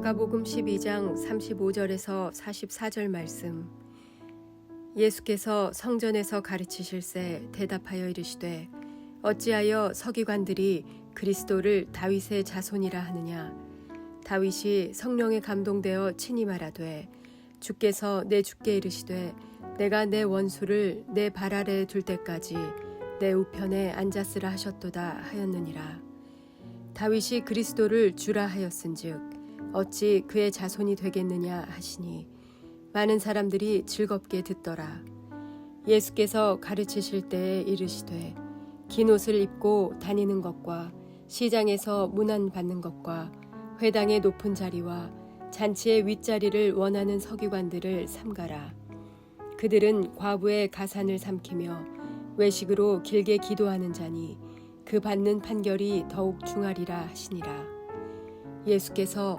마가복음 12장 35절에서 44절 말씀. 예수께서 성전에서 가르치실새 대답하여 이르시되 어찌하여 서기관들이 그리스도를 다윗의 자손이라 하느냐 다윗이 성령에 감동되어 친히 말하되 주께서 내 주께 이르시되 내가 내 원수를 내 발 아래에 둘 때까지 내 우편에 앉았으라 하셨도다 하였느니라 다윗이 그리스도를 주라 하였은즉 어찌 그의 자손이 되겠느냐 하시니 많은 사람들이 즐겁게 듣더라. 예수께서 가르치실 때에 이르시되 긴 옷을 입고 다니는 것과 시장에서 문안 받는 것과 회당의 높은 자리와 잔치의 윗자리를 원하는 서기관들을 삼가라. 그들은 과부의 가산을 삼키며 외식으로 길게 기도하는 자니 그 받는 판결이 더욱 중하리라 하시니라. 예수께서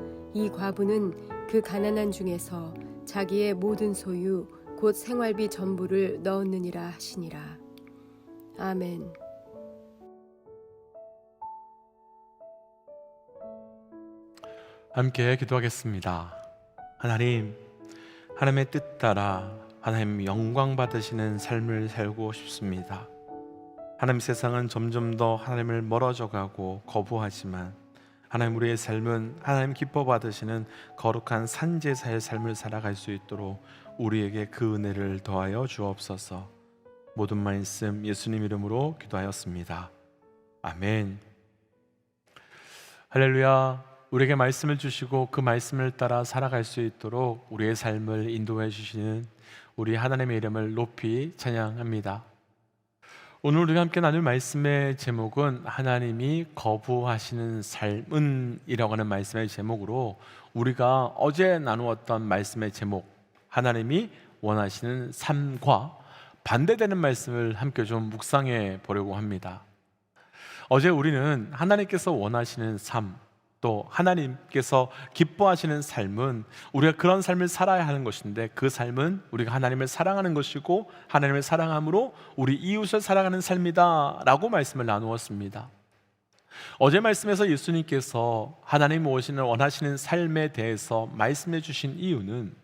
이 과부는 그 가난한 중에서 자기의 모든 소유 곧 생활비 전부를 넣었느니라 하시니라. 아멘. 함께 기도하겠습니다. 하나님, 하나님의 뜻 따라 하나님 영광 받으시는 삶을 살고 싶습니다. 하나님 세상은 점점 더 하나님을 멀어져 가고 거부하지만 하나님 우리의 삶은 하나님 기뻐 받으시는 거룩한 산제사의 삶을 살아갈 수 있도록 우리에게 그 은혜를 더하여 주옵소서. 모든 말씀 예수님 이름으로 기도하였습니다. 아멘. 할렐루야. 우리에게 말씀을 주시고 그 말씀을 따라 살아갈 수 있도록 우리의 삶을 인도해 주시는 우리 하나님의 이름을 높이 찬양합니다. 오늘 우리가 함께 나눌 말씀의 제목은 하나님이 거부하시는 삶은이라고 하는 말씀의 제목으로 우리가 어제 나누었던 말씀의 제목 하나님이 원하시는 삶과 반대되는 말씀을 함께 좀 묵상해 보려고 합니다. 어제 우리는 하나님께서 원하시는 삶, 또 하나님께서 기뻐하시는 삶은 우리가 그런 삶을 살아야 하는 것인데 그 삶은 우리가 하나님을 사랑하는 것이고 하나님을 사랑함으로 우리 이웃을 사랑하는 삶이다라고 말씀을 나누었습니다. 어제 말씀에서 예수님께서 하나님 오시는 원하시는 삶에 대해서 말씀해 주신 이유는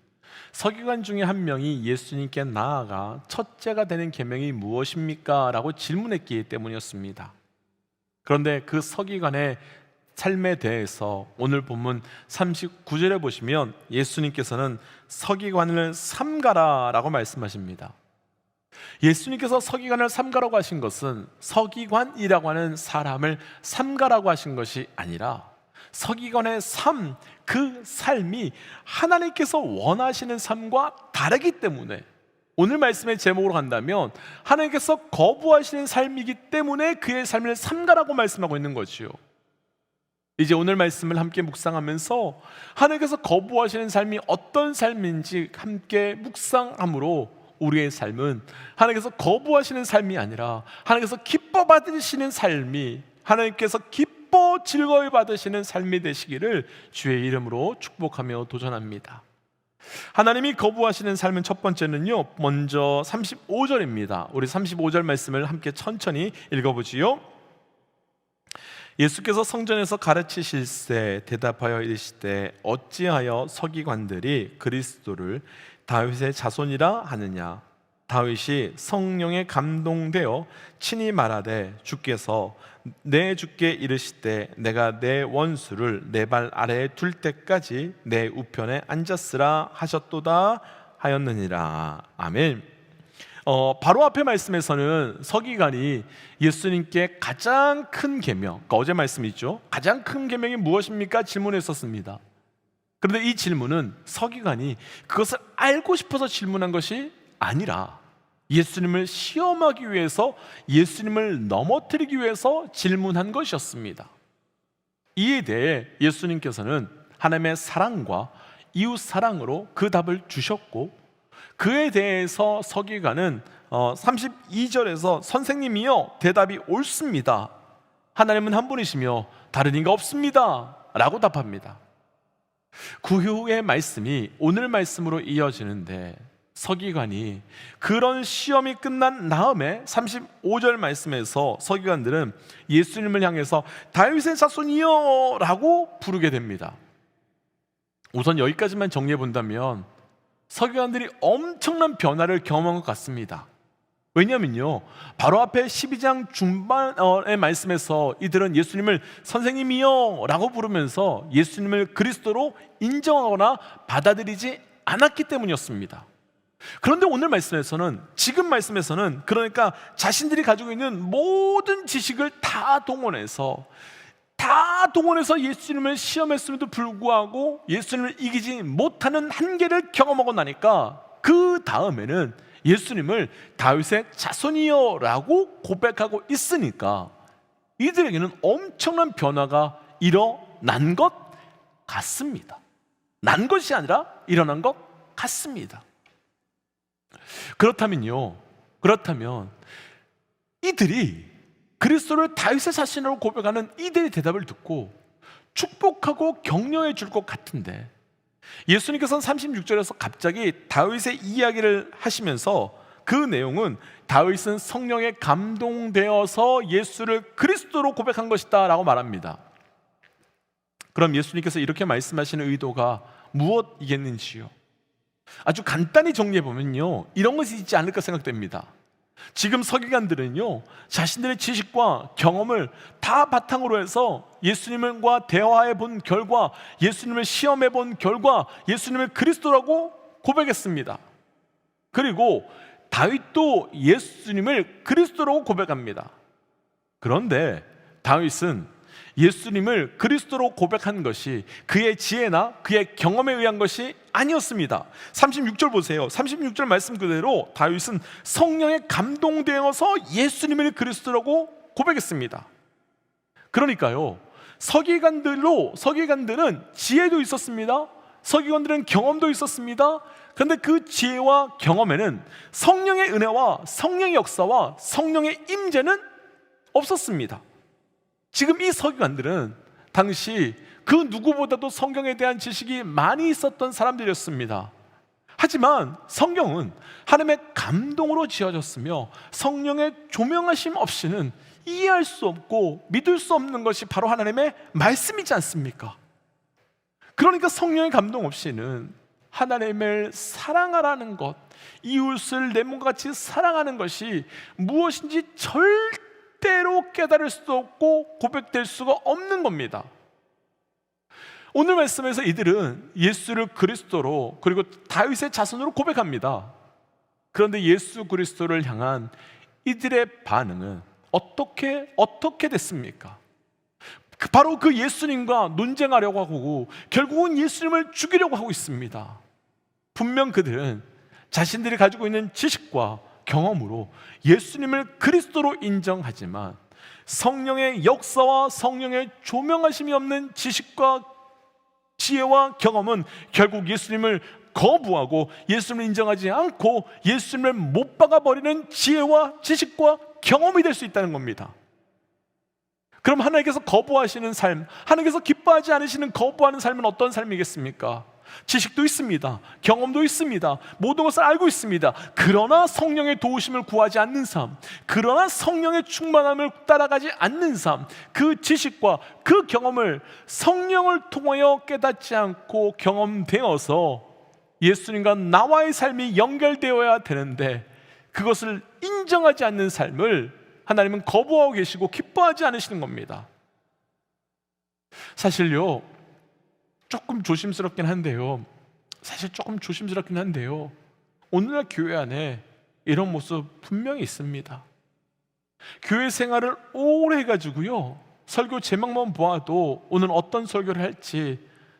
서기관 중에 한 명이 예수님께 나아가 첫째가 되는 계명이 무엇입니까? 라고 질문했기 때문이었습니다. 그런데 그 서기관의 삶에 대해서 오늘 본문 39절에 보시면 예수님께서는 서기관을 삼가라라고 말씀하십니다. 예수님께서 서기관을 삼가라고 하신 것은 서기관이라고 하는 사람을 삼가라고 하신 것이 아니라 서기관의 삶, 그 삶이 하나님께서 원하시는 삶과 다르기 때문에 오늘 말씀의 제목으로 간다면 하나님께서 거부하시는 삶이기 때문에 그의 삶을 삼가라고 말씀하고 있는 거지요. 이제 오늘 말씀을 함께 묵상하면서 하나님께서 거부하시는 삶이 어떤 삶인지 함께 묵상함으로 우리의 삶은 하나님께서 거부하시는 삶이 아니라 하나님께서 기뻐 받으시는 삶이 하나님께서 기뻐 즐거이 받으시는 삶이 되시기를 주의 이름으로 축복하며 도전합니다. 하나님이 거부하시는 삶은 첫 번째는요. 먼저 35절입니다. 우리 35절 말씀을 함께 천천히 읽어 보지요. 예수께서 성전에서 가르치실세 대답하여 이르시되 어찌하여 서기관들이 그리스도를 다윗의 자손이라 하느냐 다윗이 성령에 감동되어 친히 말하되 주께서 내 주께 이르시되 내가 내 원수를 내 발 아래에 둘 때까지 내 우편에 앉았으라 하셨도다 하였느니라 아멘. 어, 바로 앞에 말씀에서는 서기관이 예수님께 가장 큰 계명, 그러니까 어제 말씀이죠. 가장 큰 계명이 무엇입니까? 질문했었습니다. 그런데 이 질문은 서기관이 그것을 알고 싶어서 질문한 것이 아니라 예수님을 시험하기 위해서 예수님을 넘어뜨리기 위해서 질문한 것이었습니다. 이에 대해 예수님께서는 하나님의 사랑과 이웃 사랑으로 그 답을 주셨고 그에 대해서 서기관은 어, 32절에서 선생님이요 대답이 옳습니다. 하나님은 한 분이시며 다른 이가 없습니다. 라고 답합니다. 그 후의 말씀이 오늘 말씀으로 이어지는데 서기관이 그런 시험이 끝난 다음에 35절 말씀에서 서기관들은 예수님을 향해서 다윗의 자손이여 라고 부르게 됩니다. 우선 여기까지만 정리해 본다면 서기관들이 엄청난 변화를 경험한 것 같습니다. 왜냐면요, 바로 앞에 12장 중반의 말씀에서 이들은 예수님을 선생님이요 라고 부르면서 예수님을 그리스도로 인정하거나 받아들이지 않았기 때문이었습니다. 그런데 오늘 말씀에서는, 지금 말씀에서는 그러니까 자신들이 가지고 있는 모든 지식을 다 동원해서 다 동원해서 예수님을 시험했음에도 불구하고 예수님을 이기지 못하는 한계를 경험하고 나니까 그 다음에는 예수님을 다윗의 자손이요라고 고백하고 있으니까 이들에게는 엄청난 변화가 일어난 것 같습니다. 난 것이 아니라 일어난 것 같습니다. 그렇다면요. 그렇다면 이들이 그리스도를 다윗의 자신으로 고백하는 이들의 대답을 듣고 축복하고 격려해 줄 것 같은데 예수님께서는 36절에서 갑자기 다윗의 이야기를 하시면서 그 내용은 다윗은 성령에 감동되어서 예수를 그리스도로 고백한 것이다 라고 말합니다. 그럼 예수님께서 이렇게 말씀하시는 의도가 무엇이겠는지요? 아주 간단히 정리해 보면요. 이런 것이 있지 않을까 생각됩니다. 지금 서기관들은요, 자신들의 지식과 경험을 다 바탕으로 해서 예수님과 대화해 본 결과, 예수님을 시험해 본 결과, 예수님을 그리스도라고 고백했습니다. 그리고 다윗도 예수님을 그리스도라고 고백합니다. 그런데 다윗은 예수님을 그리스도로 고백한 것이 그의 지혜나 그의 경험에 의한 것이 아니었습니다. 36절 보세요. 36절 말씀 그대로 다윗은 성령에 감동되어서 예수님을 그리스도라고 고백했습니다. 그러니까요. 서기관들로 서기관들은 지혜도 있었습니다. 서기관들은 경험도 있었습니다. 그런데 그 지혜와 경험에는 성령의 은혜와 성령의 역사와 성령의 임재는 없었습니다. 지금 이 서기관들은 당시 그 누구보다도 성경에 대한 지식이 많이 있었던 사람들이었습니다. 하지만 성경은 하나님의 감동으로 지어졌으며 성령의 조명하심 없이는 이해할 수 없고 믿을 수 없는 것이 바로 하나님의 말씀이지 않습니까? 그러니까 성령의 감동 없이는 하나님을 사랑하라는 것, 이웃을 내 몸과 같이 사랑하는 것이 무엇인지 절대로 깨달을 수도 없고 고백될 수가 없는 겁니다. 오늘 말씀에서 이들은 예수를 그리스도로 그리고 다윗의 자손으로 고백합니다. 그런데 예수 그리스도를 향한 이들의 반응은 어떻게 어떻게 됐습니까? 그 바로 그 예수님과 논쟁하려고 하고 결국은 예수님을 죽이려고 하고 있습니다. 분명 그들은 자신들이 가지고 있는 지식과 경험으로 예수님을 그리스도로 인정하지만 성령의 역사와 성령의 조명하심이 없는 지식과 지혜와 경험은 결국 예수님을 거부하고 예수님을 인정하지 않고 예수님을 못 박아 버리는 지혜와 지식과 경험이 될 수 있다는 겁니다. 그럼 하나님께서 거부하시는 삶, 하나님께서 기뻐하지 않으시는 거부하는 삶은 어떤 삶이겠습니까? 지식도 있습니다. 경험도 있습니다. 모든 것을 알고 있습니다. 그러나 성령의 도우심을 구하지 않는 삶, 그러나 성령의 충만함을 따라가지 않는 삶, 그 지식과 그 경험을 성령을 통하여 깨닫지 않고 경험되어서 예수님과 나와의 삶이 연결되어야 되는데 그것을 인정하지 않는 삶을 하나님은 거부하고 계시고 기뻐하지 않으시는 겁니다. 사실요, 조금 조심스럽긴 한데요. 사실 조금 조심스럽긴 한데요. 오늘날 교회 안에 이런 모습 분명히 있습니다. 교회 생활을 오래 해가지고요. 설교 제목만 보아도 오늘 어떤 설교를 할지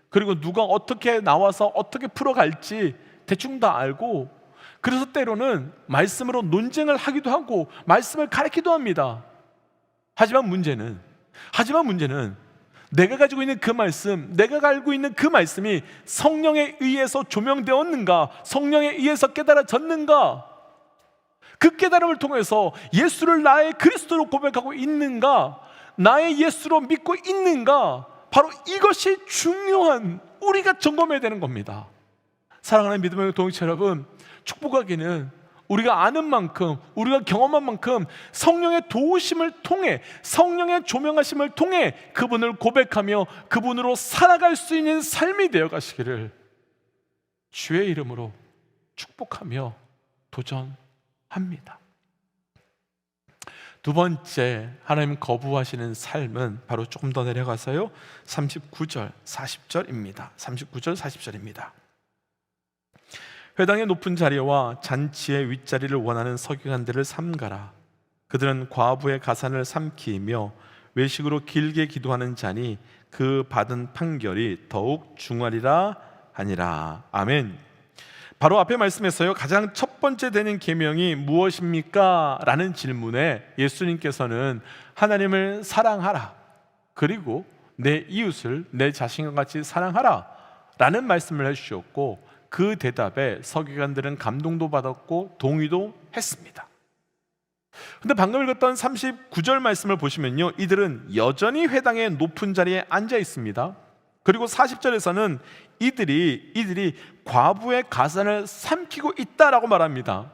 그리고 누가 어떻게 나와서 어떻게 풀어갈지 대충 다 알고 그래서 때로는 말씀으로 논쟁을 하기도 하고 말씀을 가르치기도 합니다. 하지만 문제는 하지만 문제는 내가 가지고 있는 그 말씀, 내가 알고 있는 그 말씀이 성령에 의해서 조명되었는가? 성령에 의해서 깨달아졌는가? 그 깨달음을 통해서 예수를 나의 그리스도로 고백하고 있는가? 나의 예수로 믿고 있는가? 바로 이것이 중요한 우리가 점검해야 되는 겁니다. 사랑하는 믿음의 동체 여러분, 축복하기는 우리가 아는 만큼, 우리가 경험한 만큼 성령의 도우심을 통해, 성령의 조명하심을 통해 그분을 고백하며 그분으로 살아갈 수 있는 삶이 되어 가시기를 주의 이름으로 축복하며 도전합니다. 두 번째 하나님 거부하시는 삶은 바로 조금 더 내려가서요. 39절, 40절입니다. 39절, 40절입니다. 회당의 높은 자리와 잔치의 윗자리를 원하는 서기관들을 삼가라. 그들은 과부의 가산을 삼키며 외식으로 길게 기도하는 자니 그 받은 판결이 더욱 중하리라 하니라. 아멘. 바로 앞에 말씀에서요 가장 첫 번째 되는 계명이 무엇입니까? 라는 질문에 예수님께서는 하나님을 사랑하라 그리고 내 이웃을 내 자신과 같이 사랑하라 라는 말씀을 해주셨고 그 대답에 서기관들은 감동도 받았고 동의도 했습니다 근데 방금 읽었던 39절 말씀을 보시면요 이들은 여전히 회당의 높은 자리에 앉아 있습니다 그리고 40절에서는 이들이 이들이 과부의 가산을 삼키고 있다라고 말합니다.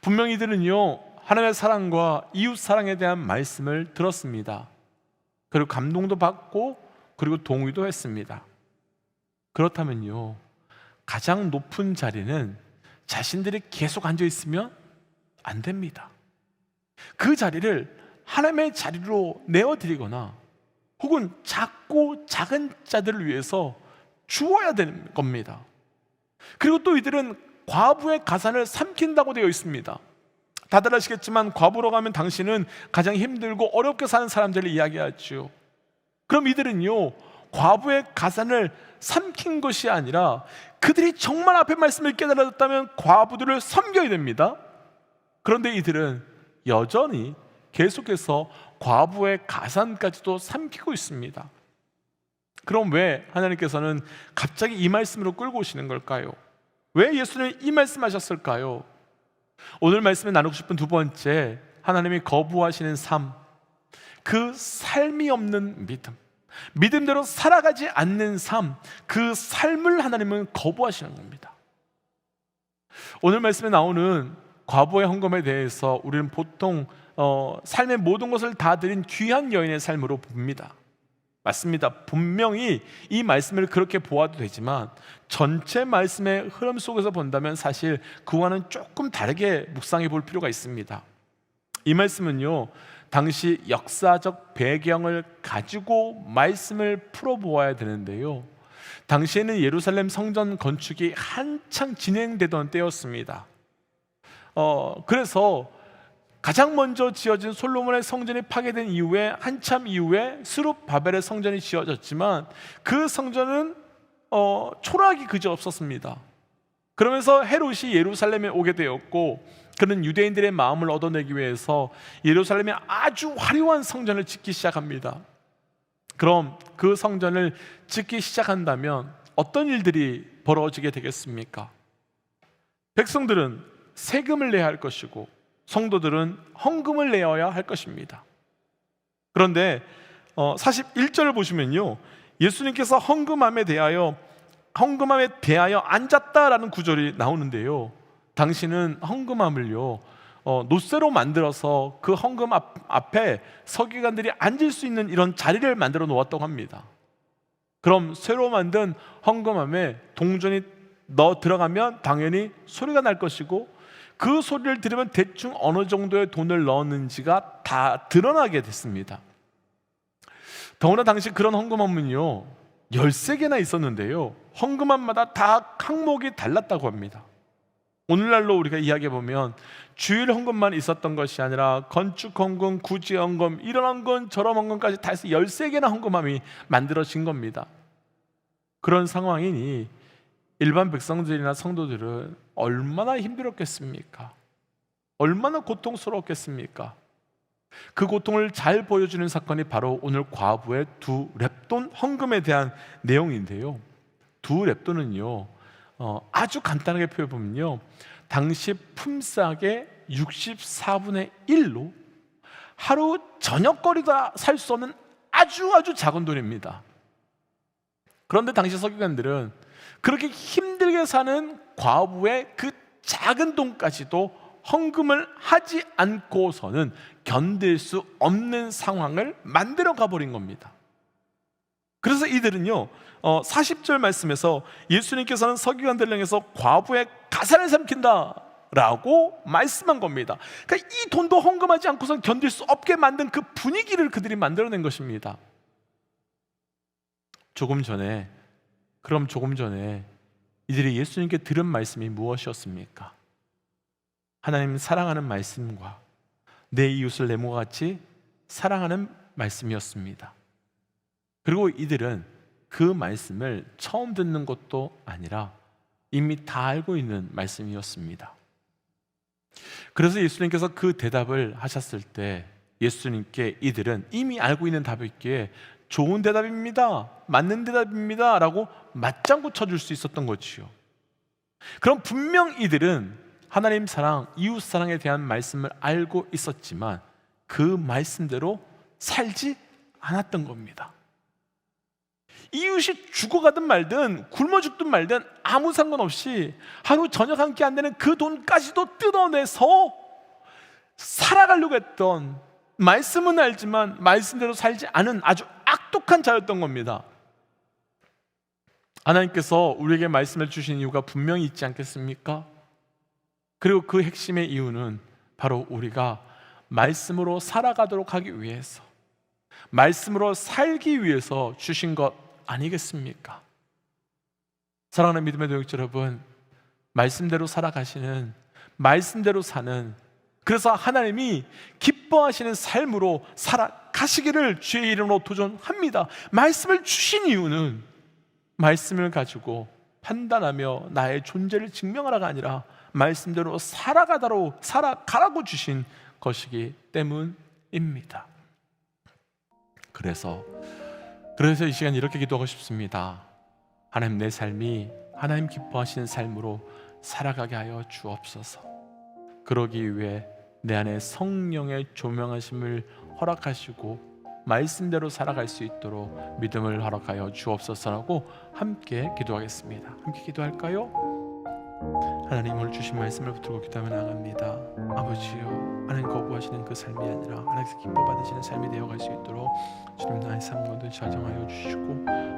분명 이들은요 하나님의 사랑과 이웃 사랑에 대한 말씀을 들었습니다. 그리고 감동도 받고 그리고 동의도 했습니다. 그렇다면요 가장 높은 자리는 자신들이 계속 앉아 있으면 안 됩니다. 그 자리를 하나님의 자리로 내어드리거나 혹은 작고 작은 자들을 위해서 주어야 되는 겁니다. 그리고 또 이들은 과부의 가산을 삼킨다고 되어 있습니다. 다들 아시겠지만 과부로 가면 당신은 가장 힘들고 어렵게 사는 사람들을 이야기하죠. 그럼 이들은요 과부의 가산을 삼킨 것이 아니라 그들이 정말 앞에 말씀을 깨달았다면 과부들을 섬겨야 됩니다. 그런데 이들은 여전히 계속해서 과부의 가산까지도 삼키고 있습니다. 그럼 왜 하나님께서는 갑자기 이 말씀으로 끌고 오시는 걸까요? 왜 예수님이 이 말씀하셨을까요? 오늘 말씀에 나누고 싶은 두 번째 하나님이 거부하시는 삶, 그 삶이 없는 믿음, 믿음대로 살아가지 않는 삶, 그 삶을 하나님은 거부하시는 겁니다. 오늘 말씀에 나오는 과부의 헌금에 대해서 우리는 보통 어, 삶의 모든 것을 다 드린 귀한 여인의 삶으로 봅니다. 맞습니다. 분명히 이 말씀을 그렇게 보아도 되지만 전체 말씀의 흐름 속에서 본다면 사실 그와는 조금 다르게 묵상해 볼 필요가 있습니다. 이 말씀은요, 당시 역사적 배경을 가지고 말씀을 풀어보아야 되는데요. 당시에는 예루살렘 성전 건축이 한창 진행되던 때였습니다. 어, 그래서 가장 먼저 지어진 솔로몬의 성전이 파괴된 이후에 한참 이후에 스룹 바벨의 성전이 지어졌지만 그 성전은 어, 초라하기 그저 없었습니다. 그러면서 헤롯이 예루살렘에 오게 되었고 그는 유대인들의 마음을 얻어내기 위해서 예루살렘에 아주 화려한 성전을 짓기 시작합니다. 그럼 그 성전을 짓기 시작한다면 어떤 일들이 벌어지게 되겠습니까? 백성들은 세금을 내야 할 것이고 성도들은 헌금을 내어야 할 것입니다. 그런데 어, 41절을 보시면요. 예수님께서 헌금함에 대하여 헌금함에 대하여 앉았다라는 구절이 나오는데요. 당신은 헌금함을요. 어, 노쇠로 만들어서 그 헌금 앞, 앞에 서기관들이 앉을 수 있는 이런 자리를 만들어 놓았다고 합니다. 그럼 새로 만든 헌금함에 동전이 넣어 들어가면 당연히 소리가 날 것이고 그 소리를 들으면 대충 어느 정도의 돈을 넣었는지가 다 드러나게 됐습니다. 더구나 당시 그런 헌금함은요, 13개나 있었는데요. 헌금함마다 다 항목이 달랐다고 합니다. 오늘날로 우리가 이야기해 보면 주일 헌금만 있었던 것이 아니라 건축 헌금, 구제 헌금, 이런 헌금, 저런 헌금까지 다 해서 13개나 헌금함이 만들어진 겁니다. 그런 상황이니 일반 백성들이나 성도들은 얼마나 힘들었겠습니까? 얼마나 고통스러웠겠습니까? 그 고통을 잘 보여주는 사건이 바로 오늘 과부의 두 랩돈 헌금에 대한 내용인데요. 두 랩돈은요, 어, 아주 간단하게 표현 보면요, 당시 품삯의 64분의 1로 하루 저녁거리가 살수 없는 아주 아주 작은 돈입니다. 그런데 당시 서기관들은 그렇게 힘들게 사는 과부의 그 작은 돈까지도 헌금을 하지 않고서는 견딜 수 없는 상황을 만들어 가버린 겁니다. 그래서 이들은요, 어, 40절 말씀에서 예수님께서는 서기관들을 향해서 과부의 가산을 삼킨다. 라고 말씀한 겁니다. 그러니까 이 돈도 헌금하지 않고서 견딜 수 없게 만든 그 분위기를 그들이 만들어낸 것입니다. 조금 전에, 그럼 조금 전에 이들이 예수님께 들은 말씀이 무엇이었습니까? 하나님 사랑하는 말씀과 내 이웃을 내 몸과 같이 사랑하는 말씀이었습니다. 그리고 이들은 그 말씀을 처음 듣는 것도 아니라 이미 다 알고 있는 말씀이었습니다. 그래서 예수님께서 그 대답을 하셨을 때 예수님께 이들은 이미 알고 있는 답이기에 좋은 대답입니다. 맞는 대답입니다. 라고 맞장구 쳐줄 수 있었던 거지요. 그럼 분명 이들은 하나님 사랑, 이웃 사랑에 대한 말씀을 알고 있었지만 그 말씀대로 살지 않았던 겁니다. 이웃이 죽어가든 말든 굶어 죽든 말든 아무 상관없이 하루 저녁 한 끼 안 되는 그 돈까지도 뜯어내서 살아가려고 했던 말씀은 알지만 말씀대로 살지 않은 아주 악독한 자였던 겁니다. 하나님께서 우리에게 말씀을 주신 이유가 분명히 있지 않겠습니까? 그리고 그 핵심의 이유는 바로 우리가 말씀으로 살아가도록 하기 위해서 말씀으로 살기 위해서 주신 것 아니겠습니까? 사랑하는 믿음의 도역자 여러분, 말씀대로 살아가시는 말씀대로 사는 그래서 하나님이 기뻐하시는 삶으로 살아가시기를 주의 이름으로 도전합니다. 말씀을 주신 이유는 말씀을 가지고 판단하며 나의 존재를 증명하라가 아니라 말씀대로 살아가다로 살아가라고 주신 것이기 때문입니다. 그래서 그래서 이 시간 이렇게 기도하고 싶습니다. 하나님 내 삶이 하나님 기뻐하시는 삶으로 살아가게 하여 주옵소서. 그러기 위해 내 안에 성령의 조명하심을 허락하시고 말씀대로 살아갈 수 있도록 믿음을 허락하여 주옵소서라고 함께 기도하겠습니다. 함께 기도할까요? 하나님 오늘 주신 말씀을 붙들고 기도하며 나갑니다. 아버지요, 하나님 거부하시는 그 삶이 아니라 하나님께서 기뻐 받으시는 삶이 되어갈 수 있도록 주님 나의 삶 모두 자정하여 주시고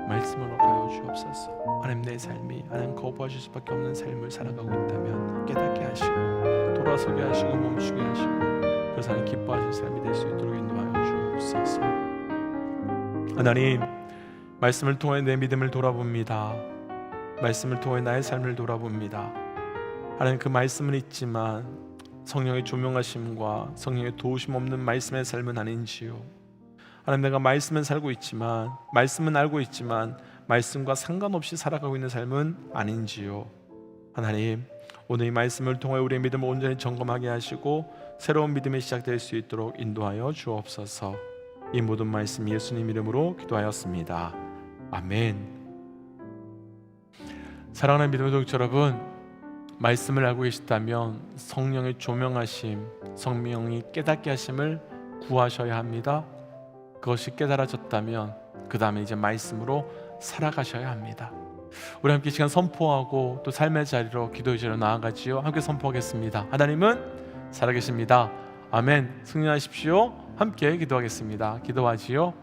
말씀을 허락하여 주옵소서. 하나님 내 삶이 하나님 거부하실 수밖에 없는 삶을 살아가고 있다면 깨닫게 하시고 돌아서게 하시고 멈추게 하시고 그래서 하나님 기뻐하시는 삶이 될 수 있도록 인도하여 주옵소서. 하나님 말씀을 통해 내 믿음을 돌아봅니다. 말씀을 통해 나의 삶을 돌아봅니다. 하나님 그 말씀은 있지만 성령의 조명하심과 성령의 도우심 없는 말씀의 삶은 아닌지요. 하나님 내가 말씀은 살고 있지만 말씀은 알고 있지만 말씀과 상관없이 살아가고 있는 삶은 아닌지요. 하나님 오늘 이 말씀을 통해 우리의 믿음을 온전히 점검하게 하시고 새로운 믿음이 시작될 수 있도록 인도하여 주옵소서. 이 모든 말씀 예수님 이름으로 기도하였습니다. 아멘. 사랑하는 믿음의 동지 여러분, 말씀을 알고 계시다면 성령의 조명하심, 성령이 깨닫게 하심을 구하셔야 합니다. 그것이 깨달아졌다면 그 다음에 이제 말씀으로 살아가셔야 합니다. 우리 함께 이 시간 선포하고 또 삶의 자리로 기도의 자리로 나아가지요. 함께 선포하겠습니다. 하나님은 살아계십니다. 아멘. 승리하십시오. 함께 기도하겠습니다. 기도하지요.